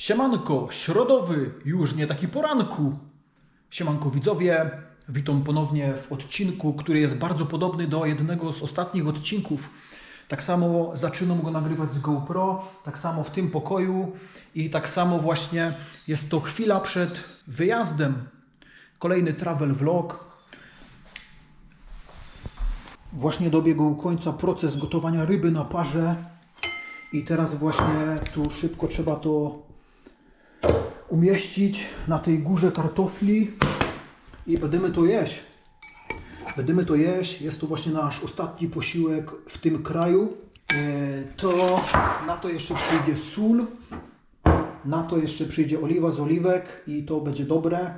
Siemanko, środowy, już nie taki poranku. Siemanko widzowie, witam ponownie w odcinku, który jest bardzo podobny do jednego z ostatnich odcinków. Tak samo zaczynam go nagrywać z GoPro, tak samo w tym pokoju i tak samo właśnie jest to chwila przed wyjazdem. Kolejny travel vlog. Właśnie dobiegł końca proces gotowania ryby na parze i teraz właśnie tu szybko trzeba to umieścić na tej górze kartofli i będziemy to jeść. Będziemy to jeść. Jest to właśnie nasz ostatni posiłek w tym kraju. E, To na to jeszcze przyjdzie sól, na to jeszcze przyjdzie oliwa z oliwek i to będzie dobre.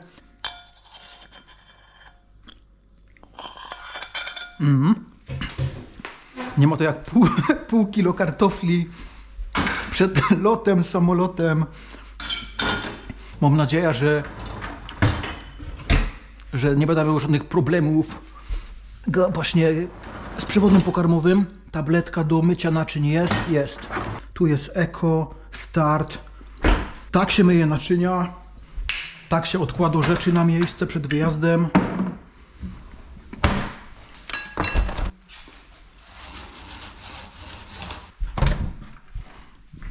Nie ma to jak pół, pół kilo kartofli przed lotem, samolotem. Mam nadzieję, że, że nie będę miał żadnych problemów Go- właśnie z przewodem pokarmowym. Tabletka do mycia naczyń jest? Jest. Tu jest Eko, Start. Tak się myje naczynia. Tak się odkłada rzeczy na miejsce przed wyjazdem.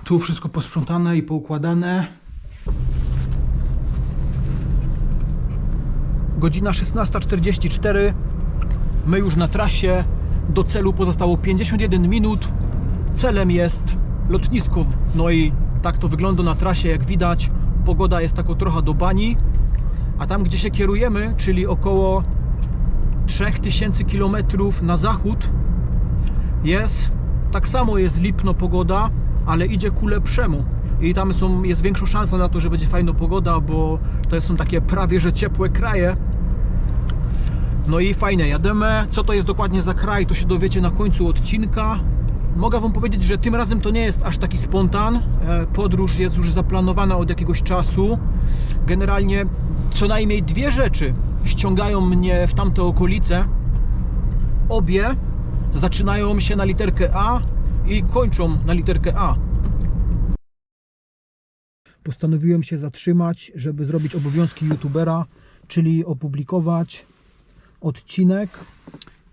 Tu wszystko posprzątane i poukładane. Godzina 16.44. My już na trasie. Do celu pozostało 51 minut. Celem jest lotnisko. No i tak to wygląda na trasie, jak widać. Pogoda jest tako trochę do bani. A tam, gdzie się kierujemy, czyli około 3000 km na zachód, jest tak samo jest lipno pogoda, ale idzie ku lepszemu. I tam są, jest większa szansa na to, że będzie fajna pogoda, bo to są takie prawie że ciepłe kraje. No i fajne, jademy. Co to jest dokładnie za kraj, to się dowiecie na końcu odcinka. Mogę Wam powiedzieć, że tym razem to nie jest aż taki spontan. E, Podróż jest już zaplanowana od jakiegoś czasu. Generalnie co najmniej dwie rzeczy ściągają mnie w tamte okolice. Obie zaczynają się na literkę A i kończą na literkę A. Postanowiłem się zatrzymać, żeby zrobić obowiązki youtubera, czyli opublikować odcinek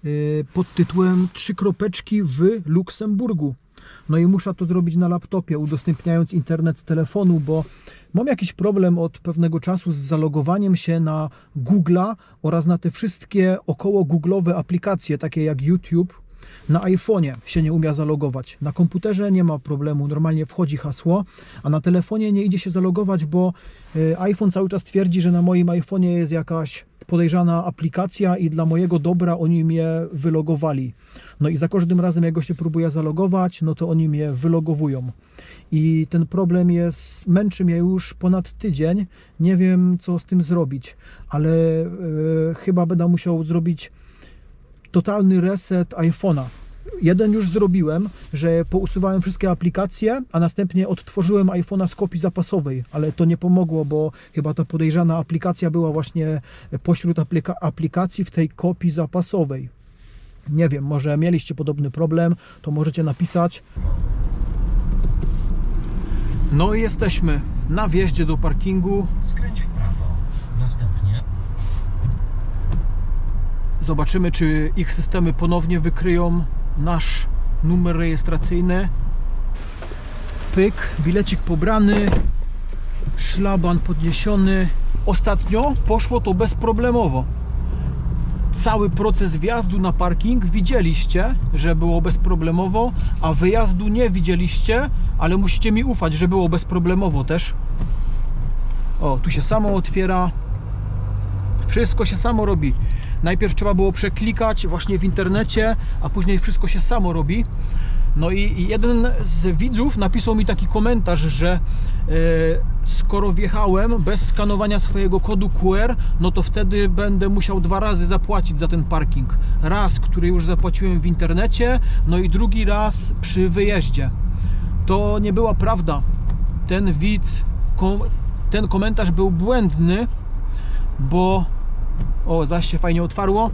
yy, pod tytułem Trzy kropeczki w Luksemburgu. No i muszę to zrobić na laptopie, udostępniając internet z telefonu, bo mam jakiś problem od pewnego czasu z zalogowaniem się na Google'a oraz na te wszystkie około Google'owe aplikacje, takie jak YouTube. Na iPhone'ie się nie umie zalogować. Na komputerze nie ma problemu, normalnie wchodzi hasło, a na telefonie nie idzie się zalogować, bo y, iPhone cały czas twierdzi, że na moim iPhone'ie jest jakaś podejrzana aplikacja i dla mojego dobra oni mnie wylogowali. No i za każdym razem, jak go się próbuje zalogować, no to oni mnie wylogowują. I ten problem jest, męczy mnie już ponad tydzień. Nie wiem, co z tym zrobić, ale y, chyba będę musiał zrobić totalny reset iPhone'a. Jeden już zrobiłem, że pousuwałem wszystkie aplikacje, a następnie odtworzyłem iPhone'a z kopii zapasowej, ale to nie pomogło, bo chyba ta podejrzana aplikacja była właśnie pośród aplika- aplikacji w tej kopii zapasowej. Nie wiem, może mieliście podobny problem, to możecie napisać. No i jesteśmy na wjeździe do parkingu. Skręć w prawo. Następnie Zobaczymy, czy ich systemy ponownie wykryją nasz numer rejestracyjny. Pyk, bilecik pobrany, szlaban podniesiony. Ostatnio poszło to bezproblemowo. Cały proces wjazdu na parking widzieliście, że było bezproblemowo, a wyjazdu nie widzieliście, ale musicie mi ufać, że było bezproblemowo też. O, tu się samo otwiera. Wszystko się samo robi. Najpierw trzeba było przeklikać właśnie w internecie, a później wszystko się samo robi. No i jeden z widzów napisał mi taki komentarz, że e, skoro wjechałem bez skanowania swojego kodu QR, no to wtedy będę musiał dwa razy zapłacić za ten parking. Raz, który już zapłaciłem w internecie, no i drugi raz przy wyjeździe. To nie była prawda. Ten widz, kom, ten komentarz był błędny, bo o, zaś się fajnie otwarło,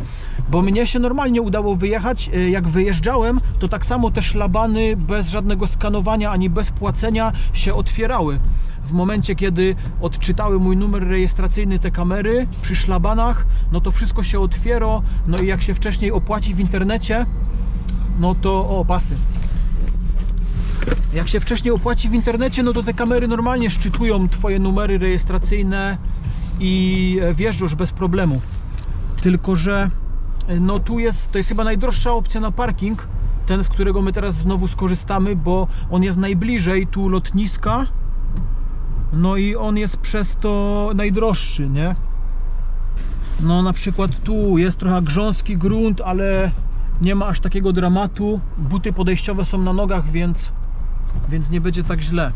bo mnie się normalnie udało wyjechać. E, Jak wyjeżdżałem, to tak samo te szlabany bez żadnego skanowania ani bez płacenia się otwierały. w momencie, kiedy odczytały mój numer rejestracyjny te kamery przy szlabanach, no to wszystko się otwiera, no i jak się wcześniej opłaci w internecie, no to, o, pasy. Jak się wcześniej opłaci w internecie, no to te kamery normalnie szczytują Twoje numery rejestracyjne i e, wjeżdżasz bez problemu. Tylko, że e, no tu jest, to jest chyba najdroższa opcja na parking, ten z którego my teraz znowu skorzystamy, bo on jest najbliżej tu lotniska, no i on jest przez to najdroższy, nie? No na przykład tu jest trochę grząski grunt, ale nie ma aż takiego dramatu. Buty podejściowe są na nogach, więc, więc nie będzie tak źle.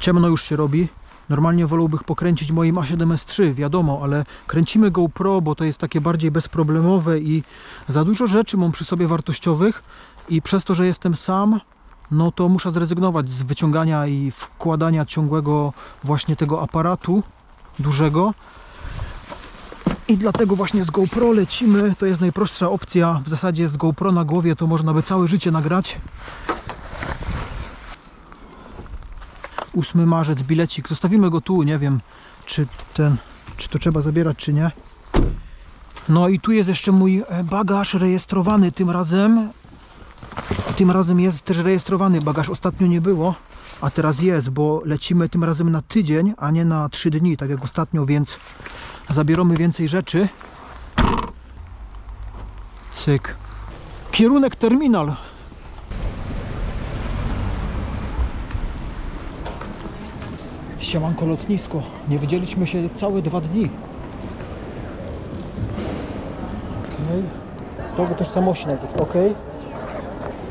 Ciemno już się robi. Normalnie wolałbym pokręcić moim A7S3, wiadomo, ale kręcimy GoPro, bo to jest takie bardziej bezproblemowe i za dużo rzeczy mam przy sobie wartościowych i przez to, że jestem sam, no to muszę zrezygnować z wyciągania i wkładania ciągłego właśnie tego aparatu dużego. I dlatego właśnie z GoPro lecimy. To jest najprostsza opcja. W zasadzie z GoPro na głowie to można by całe życie nagrać. 8 marzec, bilecik. Zostawimy go tu, nie wiem, czy ten, czy to trzeba zabierać, czy nie. No i tu jest jeszcze mój e, bagaż rejestrowany tym razem. Tym razem jest też rejestrowany bagaż. Ostatnio nie było, a teraz jest, bo lecimy tym razem na tydzień, a nie na 3 dni, tak jak ostatnio, więc zabieramy więcej rzeczy. Cyk. Kierunek terminal. Siemanko lotnisko. Nie widzieliśmy się całe dwa dni. Okej. Dowód tożsamości najpierw. Okej.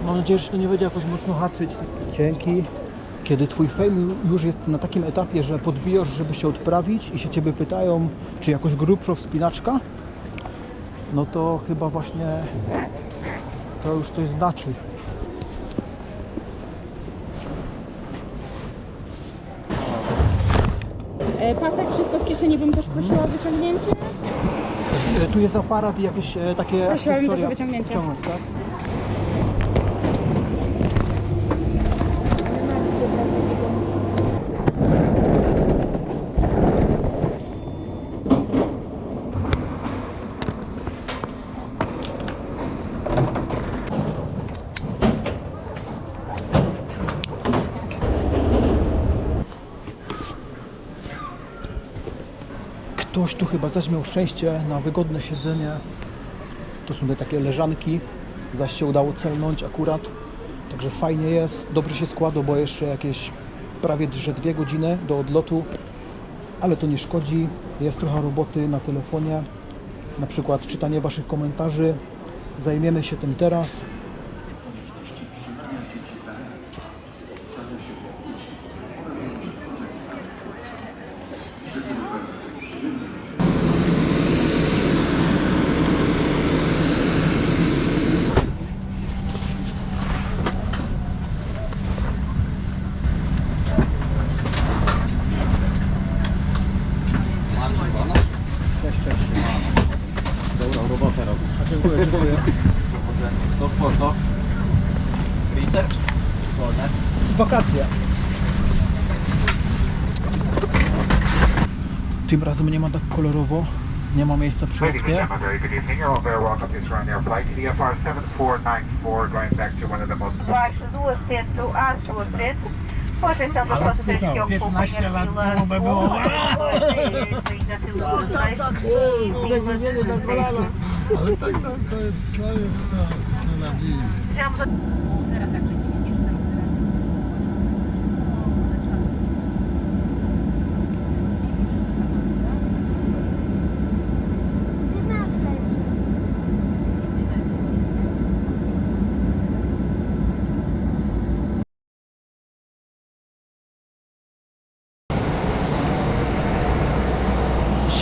Mam nadzieję, że to nie będzie jakoś mocno haczyć. Dzięki. Kiedy twój fame już jest na takim etapie, że podbijasz, żeby się odprawić i się ciebie pytają, czy jakoś grubsza wspinaczka, no to chyba właśnie to już coś znaczy. Pasek, wszystko z kieszeni bym też prosiła o wyciągnięcie. E, Tu jest aparat i jakieś e, takie Prosiłabym też o akcesoria wyciągnięcie. wciągnąć, tak? Ktoś tu chyba zaś miał szczęście na wygodne siedzenie. To są te takie leżanki, zaś się udało celnąć akurat. Także fajnie jest, dobrze się składa, bo jeszcze jakieś prawie że dwie godziny do odlotu, ale to nie szkodzi. Jest trochę roboty na telefonie, na przykład czytanie Waszych komentarzy. Zajmiemy się tym teraz. Cześć, cześć. Dobrą robotę robi. A dziękuję, dziękuję. Co spoko? Research? Wolne. Wakacje. Tym razem nie ma tak kolorowo, nie ma miejsca przy Ladies and oknie. gentlemen, very good evening. You're all very welcome to surround your flight to the FR 7494 going back to one of the most Baixo duas vezes do A, duas vezes. Pode estar no passageiro que ocupa a fila ainda pela Ale tak, tak, to jest, to jest ta scena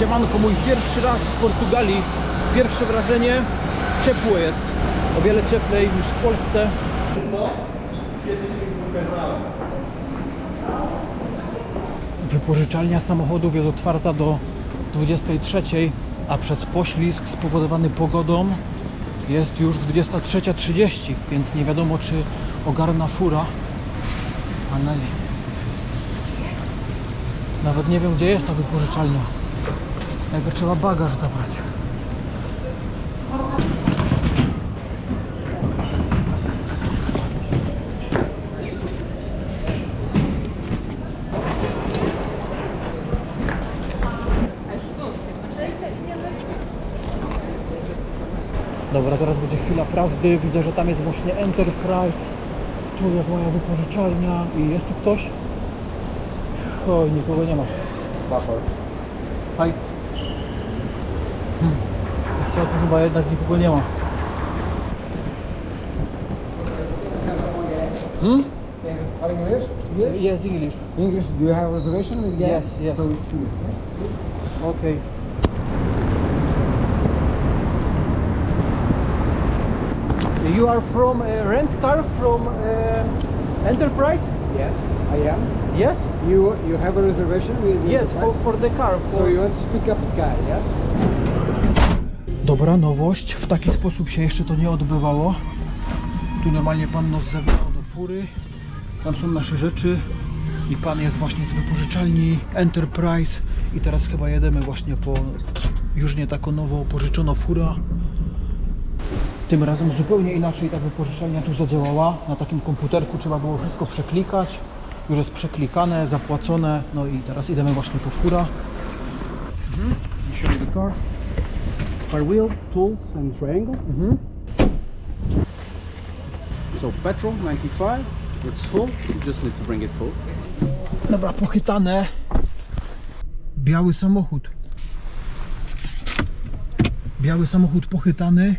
Siemanko, mój pierwszy raz w Portugalii. Pierwsze wrażenie, ciepło jest. O wiele cieplej niż w Polsce. Wypożyczalnia samochodów jest otwarta do 23, a przez poślizg spowodowany pogodą jest już 23.30, więc nie wiadomo czy ogarna fura. Ale nawet nie wiem gdzie jest ta wypożyczalnia. Najpierw trzeba bagaż zabrać. Dobra, teraz będzie chwila prawdy. Widzę, że tam jest właśnie Enterprise. Tu jest moja wypożyczalnia i jest tu ktoś? Oj, nikogo nie ma. Hej. Hmm. Co, tu chyba jednak nikogo nie ma. Hmm? Are English? Yes, English. English, do you have a reservation? Yes, yes. So it's here. Okay. You are from uh, rent car from uh, Enterprise? Yes, I am. Yes? You you have a reservation with Yes, for, for the car. So you want to pick up the car, yes? Dobra nowość, w taki sposób się jeszcze to nie odbywało. Tu normalnie pan nas zabierał do fury, tam są nasze rzeczy i pan jest właśnie z wypożyczalni Enterprise i teraz chyba jedziemy właśnie po już nie taką nowo pożyczoną fura. Tym razem zupełnie inaczej ta wypożyczalnia tu zadziałała. Na takim komputerku trzeba było wszystko przeklikać. Już jest przeklikane, zapłacone. No i teraz idziemy właśnie po fura. Mhm. Spare wheel, tools and triangle. Mhm. So petrol 95, it's full. You just need to bring it full. Dobra, pochytane. Biały samochód. Biały samochód pochytany.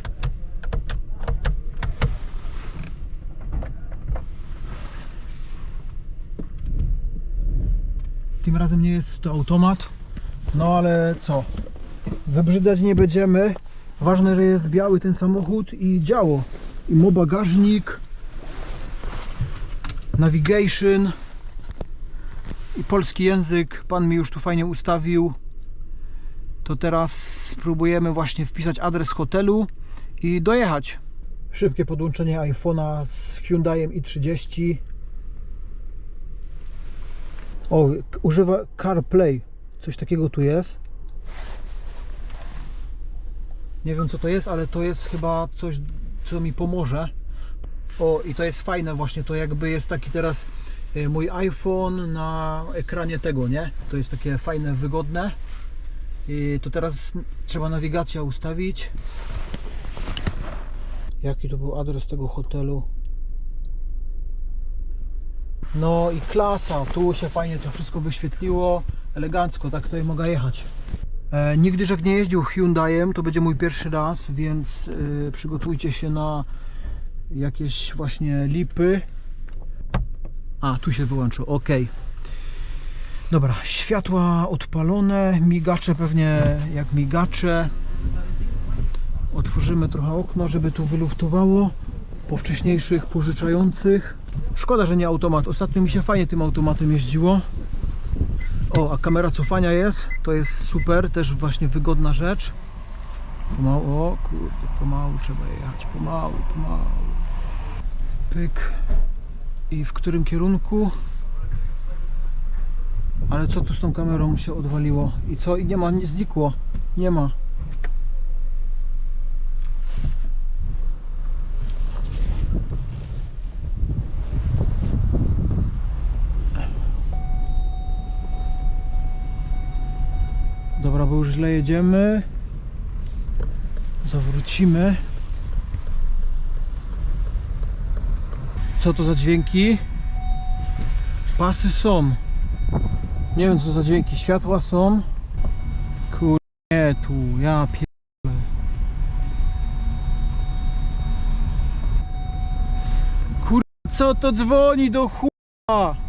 Tym razem nie jest to automat. No ale co? Wybrzydzać nie będziemy. Ważne, że jest biały ten samochód i działo. I mo bagażnik. Navigation i polski język pan mi już tu fajnie ustawił. To teraz spróbujemy właśnie wpisać adres hotelu i dojechać. Szybkie podłączenie iPhone'a z Hyundaiem i30. O, używa CarPlay. Coś takiego tu jest. Nie wiem co to jest, ale to jest chyba coś, co mi pomoże. O, i to jest fajne właśnie, to jakby jest taki teraz y, mój iPhone na ekranie tego, nie? To jest takie fajne, wygodne. I to teraz trzeba nawigację ustawić. Jaki to był adres tego hotelu? No i klasa, tu się fajnie to wszystko wyświetliło, elegancko, tak tutaj mogę jechać. E, nigdy jak nie jeździł Hyundaiem, to będzie mój pierwszy raz, więc y, przygotujcie się na jakieś właśnie lipy. A, tu się wyłączył, ok. Dobra, światła odpalone, migacze pewnie jak migacze. Otworzymy trochę okno, żeby tu wyluftowało po wcześniejszych pożyczających. Szkoda, że nie automat. Ostatnio mi się fajnie tym automatem jeździło. O, a kamera cofania jest. To jest super, też właśnie wygodna rzecz. Pomału, o kurde, pomału trzeba jechać, pomału, pomału. Pyk. I w którym kierunku? Ale co tu z tą kamerą się odwaliło? I co? I nie ma, nie znikło. Nie ma. Dobra, bo już źle jedziemy. Zawrócimy. Co to za dźwięki? Pasy są. Nie wiem co to za dźwięki. Światła są. Kur... Nie tu, ja pierdolę. Kur... Co to dzwoni do chuja?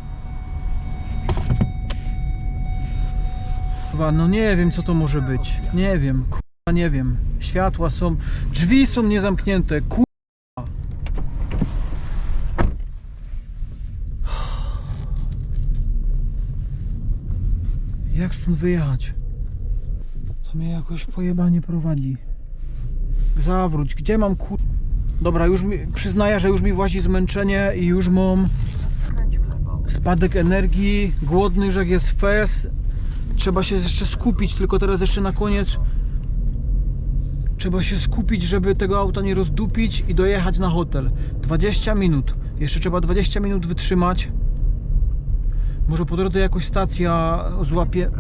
Kurwa, no nie wiem co to może być. Nie wiem, kurwa nie wiem. Światła są, drzwi są niezamknięte. Kurwa. Jak stąd wyjechać? To mnie jakoś pojebanie prowadzi. Zawróć, gdzie mam kur... Dobra, już mi, przyznaję, że już mi włazi zmęczenie i już mam spadek energii, głodny, że jest fest. Trzeba się jeszcze skupić, tylko teraz jeszcze na koniec trzeba się skupić, żeby tego auta nie rozdupić i dojechać na hotel. 20 minut. Jeszcze trzeba 20 minut wytrzymać. Może po drodze jakoś stacja złapie,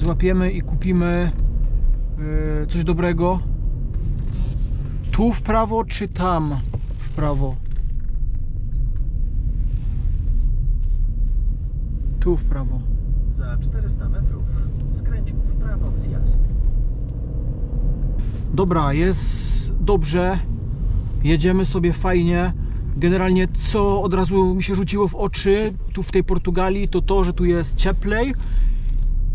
złapiemy i kupimy yy, coś dobrego. Tu w prawo, czy tam w prawo? Tu w prawo. Za 400 metrów skręć w prawo zjazd. Dobra, jest dobrze. Jedziemy sobie fajnie. Generalnie co od razu mi się rzuciło w oczy tu w tej Portugalii, to to, że tu jest cieplej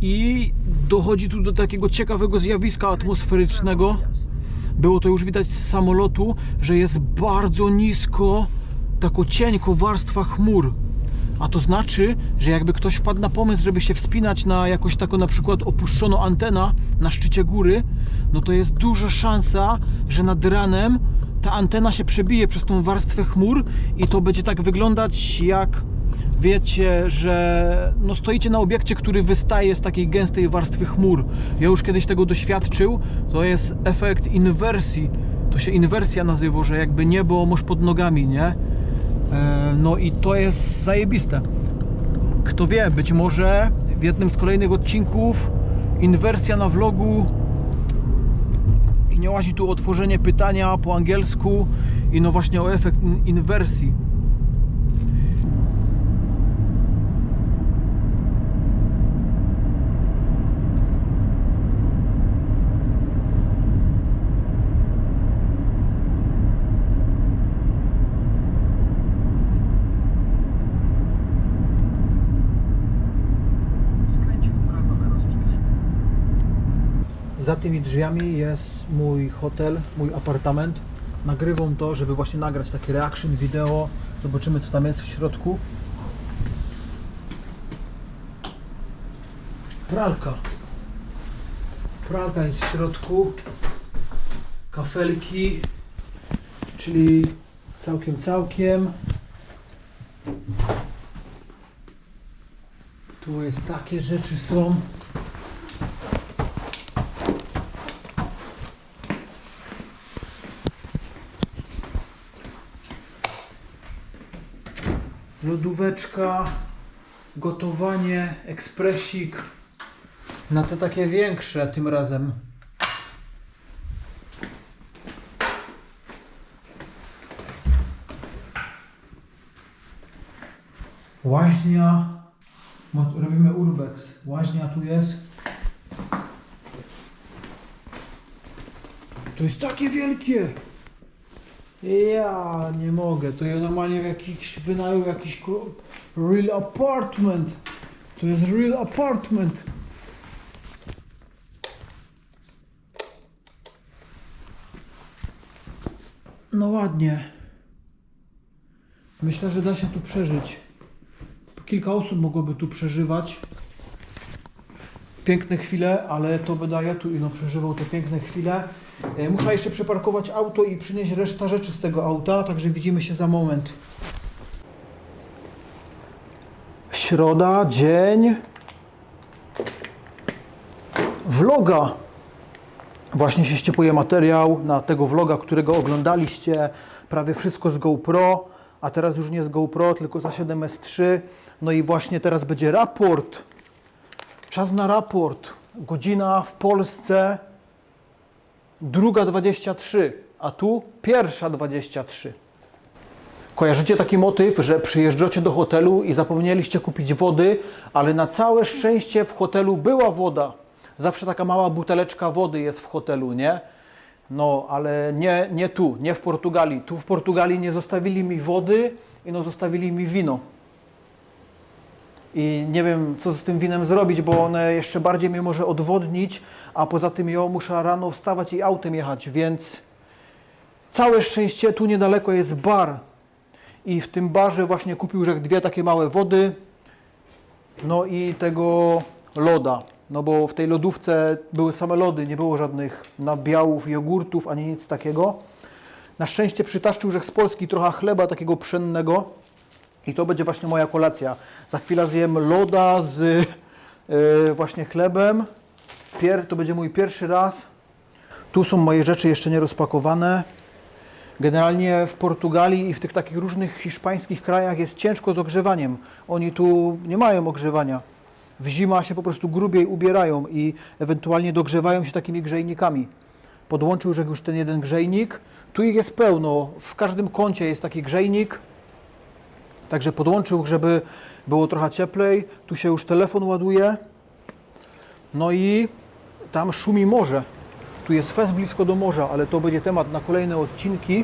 i dochodzi tu do takiego ciekawego zjawiska atmosferycznego. Było to już widać z samolotu, że jest bardzo nisko, tako cienko warstwa chmur. A to znaczy, że jakby ktoś wpadł na pomysł, żeby się wspinać na jakoś taką na przykład opuszczoną antena na szczycie góry, no to jest duża szansa, że nad ranem ta antena się przebije przez tą warstwę chmur i to będzie tak wyglądać jak wiecie, że no stoicie na obiekcie, który wystaje z takiej gęstej warstwy chmur. Ja już kiedyś tego doświadczył. To jest efekt inwersji. To się inwersja nazywa, że jakby niebo masz pod nogami, nie? E, No i to jest zajebiste. Kto wie, być może w jednym z kolejnych odcinków inwersja na vlogu i nie łazi tu o tworzenie pytania po angielsku i no właśnie o efekt in- inwersji. Skręć w prawo na rozwidlenie. Za tymi drzwiami jest mój hotel, mój apartament. Nagrywam to, żeby właśnie nagrać taki reaction wideo. Zobaczymy co tam jest w środku. Pralka. Pralka jest w środku. Kafelki, czyli całkiem, całkiem. Tu jest takie rzeczy są. Lodóweczka, gotowanie, ekspresik na te takie większe tym razem. Łaźnia, robimy urbex, łaźnia tu jest. To jest takie wielkie! Ja nie mogę, to ja normalnie w jakiś wynajął jakiś real apartment. To jest real apartment. No ładnie. Myślę, że da się tu przeżyć. Kilka osób mogłoby tu przeżywać. Piękne chwile, ale to by ja tu ino przeżywał te piękne chwile. E, Muszę jeszcze przeparkować auto i przynieść reszta rzeczy z tego auta, także widzimy się za moment. Środa, dzień. Vloga. Właśnie się ściepuje materiał na tego vloga, którego oglądaliście. Prawie wszystko z GoPro, a teraz już nie z GoPro, tylko za 7S3. No i właśnie teraz będzie raport. Czas na raport. Godzina w Polsce druga 23, a tu pierwsza 23. Kojarzycie taki motyw, że przyjeżdżacie do hotelu i zapomnieliście kupić wody, ale na całe szczęście w hotelu była woda. Zawsze taka mała buteleczka wody jest w hotelu, nie? No, ale nie, nie tu, nie w Portugalii. Tu w Portugalii nie zostawili mi wody i no zostawili mi wino. I nie wiem, co z tym winem zrobić, bo one jeszcze bardziej mnie może odwodnić, a poza tym ja muszę rano wstawać i autem jechać, więc całe szczęście tu niedaleko jest bar. I w tym barze właśnie kupił jak dwie takie małe wody, no i tego loda. No bo w tej lodówce były same lody, nie było żadnych nabiałów, jogurtów, ani nic takiego. Na szczęście przytaszczył, że z Polski trochę chleba takiego pszennego i to będzie właśnie moja kolacja. Za chwilę zjem loda z e, właśnie chlebem. Pier, to będzie mój pierwszy raz. Tu są moje rzeczy jeszcze nie rozpakowane. Generalnie w Portugalii i w tych takich różnych hiszpańskich krajach jest ciężko z ogrzewaniem. Oni tu nie mają ogrzewania. W zima się po prostu grubiej ubierają i ewentualnie dogrzewają się takimi grzejnikami. Podłączył już ten jeden grzejnik. Tu ich jest pełno. W każdym kącie jest taki grzejnik. Także podłączył, żeby było trochę cieplej. Tu się już telefon ładuje. No i tam szumi morze. Tu jest fest blisko do morza, ale to będzie temat na kolejne odcinki.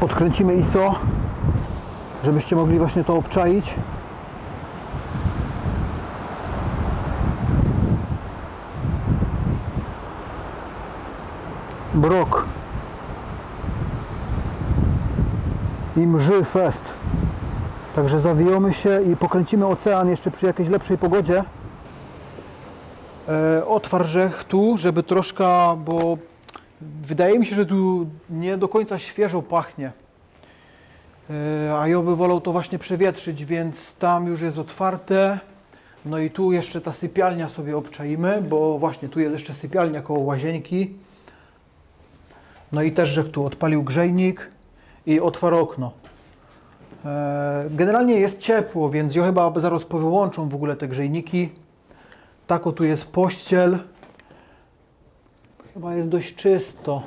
Podkręcimy ISO, żebyście mogli właśnie to obczaić. Brok. I mrzy fest. Także zawijamy się i pokręcimy ocean jeszcze przy jakiejś lepszej pogodzie. E, tu, żeby troszkę, bo wydaje mi się, że tu nie do końca świeżo pachnie. E, a ja by wolał to właśnie przewietrzyć, więc tam już jest otwarte. No i tu jeszcze ta sypialnia sobie obczaimy, bo właśnie tu jest jeszcze sypialnia koło łazienki. No i też, że tu odpalił grzejnik i otwarł okno. E, Generalnie jest ciepło, więc ja chyba zaraz powyłączą w ogóle te grzejniki. Tako tu jest pościel. Chyba jest dość czysto.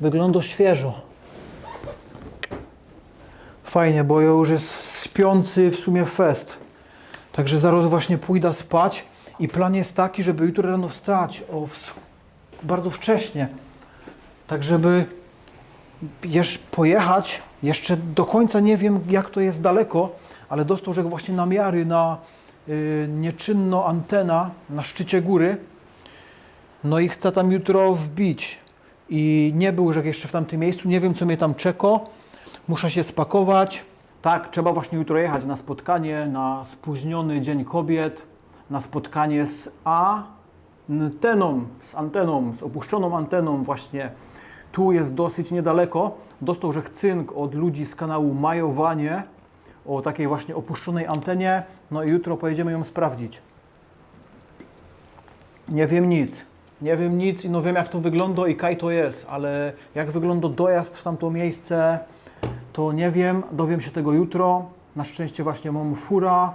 Wygląda świeżo. Fajnie, bo ja już jest śpiący w sumie fest. Także zaraz właśnie pójdę spać i plan jest taki, żeby jutro rano wstać o ws- bardzo wcześnie. Tak żeby pojechać, jeszcze do końca nie wiem jak to jest daleko, ale dostał, że właśnie namiary na y, nieczynno antena na szczycie góry. No i chcę tam jutro wbić. I nie był, że jeszcze w tamtym miejscu, nie wiem co mnie tam czeka. Muszę się spakować. Tak, trzeba właśnie jutro jechać na spotkanie, na spóźniony Dzień Kobiet, na spotkanie z anteną, z anteną, z opuszczoną anteną właśnie. Tu jest dosyć niedaleko. Dostał, cynk od ludzi z kanału Majowanie o takiej właśnie opuszczonej antenie. No i jutro pojedziemy ją sprawdzić. Nie wiem nic. Nie wiem nic i no wiem jak to wygląda i kaj to jest, ale jak wygląda dojazd w tamto miejsce, to nie wiem. Dowiem się tego jutro. Na szczęście właśnie mam fura,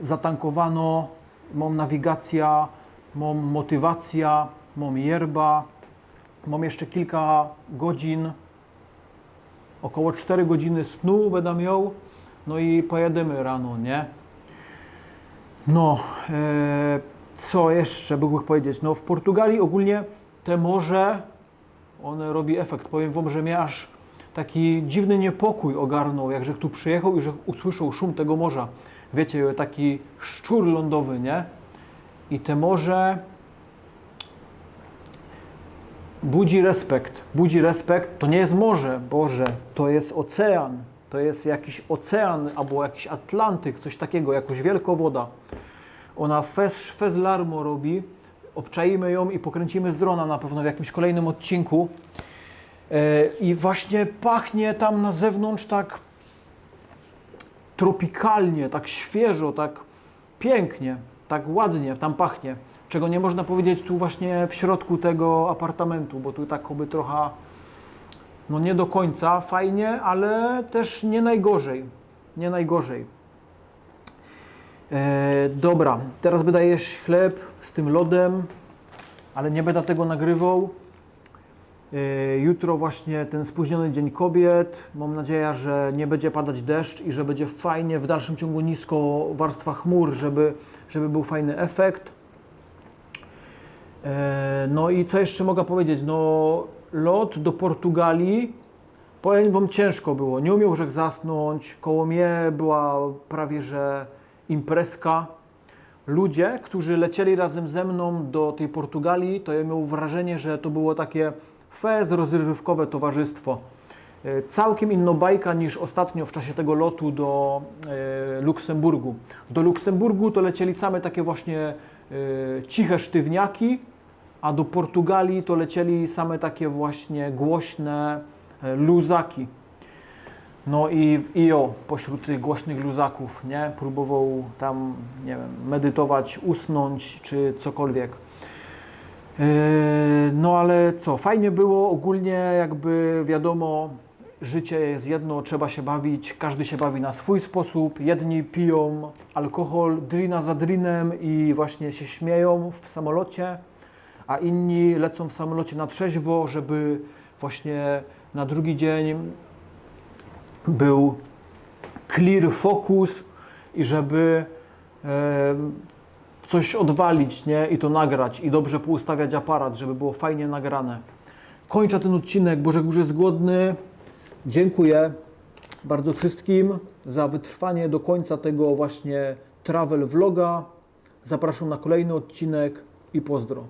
zatankowano, mam nawigacja, mam motywacja, mam yerba, mam jeszcze kilka godzin, około 4 godziny snu będę miał, no i pojedziemy rano, nie? No, e, co jeszcze mógłbym powiedzieć? No w Portugalii ogólnie te morze, one robi efekt. Powiem Wam, że mnie aż taki dziwny niepokój ogarnął, jak że tu przyjechał i że usłyszał szum tego morza. Wiecie, taki szczur lądowy, nie? I te morze budzi respekt. Budzi respekt. To nie jest morze, Boże, to jest ocean. To jest jakiś ocean albo jakiś Atlantyk, coś takiego, jakoś wielkowoda. Ona fez, fez larmo robi. Obczaimy ją i pokręcimy z drona na pewno w jakimś kolejnym odcinku. E, I właśnie pachnie tam na zewnątrz tak tropikalnie, tak świeżo, tak pięknie, tak ładnie tam pachnie. Czego nie można powiedzieć tu właśnie w środku tego apartamentu, bo tu tak oby trochę, no nie do końca fajnie, ale też nie najgorzej. Nie najgorzej. E, dobra, teraz jeść chleb z tym lodem, ale nie będę tego nagrywał. E, Jutro właśnie ten spóźniony Dzień Kobiet. Mam nadzieję, że nie będzie padać deszcz i że będzie fajnie, w dalszym ciągu nisko warstwa chmur, żeby, żeby był fajny efekt. E, No i co jeszcze mogę powiedzieć? No lot do Portugalii, powiem Wam ciężko było. Nie umiał Rzek zasnąć, koło mnie była prawie że imprezka. Ludzie, którzy lecieli razem ze mną do tej Portugalii, to ja miał wrażenie, że to było takie fez, rozrywkowe towarzystwo. E, Całkiem inna bajka niż ostatnio w czasie tego lotu do e, Luksemburgu. Do Luksemburgu to lecieli same takie właśnie e, ciche sztywniaki, a do Portugalii to lecieli same takie właśnie głośne luzaki. No i w IO pośród tych głośnych luzaków, nie? Próbował tam, nie wiem, medytować, usnąć czy cokolwiek. Yy, No ale co, fajnie było, ogólnie jakby wiadomo, życie jest jedno, trzeba się bawić, każdy się bawi na swój sposób. Jedni piją alkohol drina za drinem i właśnie się śmieją w samolocie, a inni lecą w samolocie na trzeźwo, żeby właśnie na drugi dzień był clear focus i żeby e, coś odwalić, nie? I to nagrać i dobrze poustawiać aparat, żeby było fajnie nagrane. Kończę ten odcinek, bo Grzegorz jest głodny. Dziękuję bardzo wszystkim za wytrwanie do końca tego właśnie travel vloga. Zapraszam na kolejny odcinek i pozdro.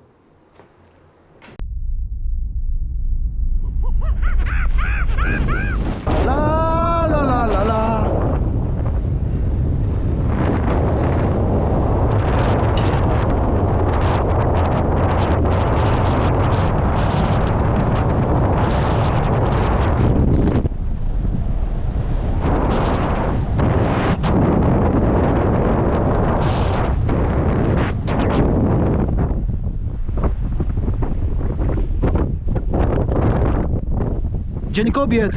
Dzień Kobiet.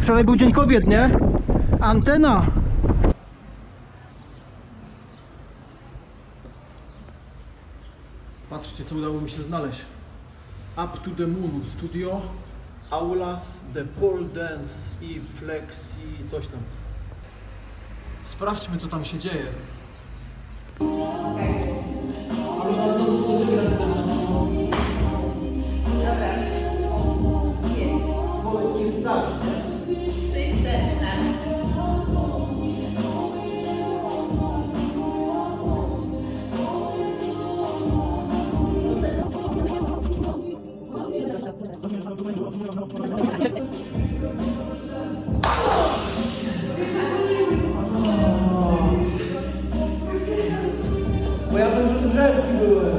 Wczoraj był Dzień Kobiet, nie? Antena. Patrzcie, co udało mi się znaleźć. Up to the Moon Studio, Aulas, The Pole Dance i Flex i coś tam. Sprawdźmy, co tam się dzieje. Bo ja bym drzewki byłem.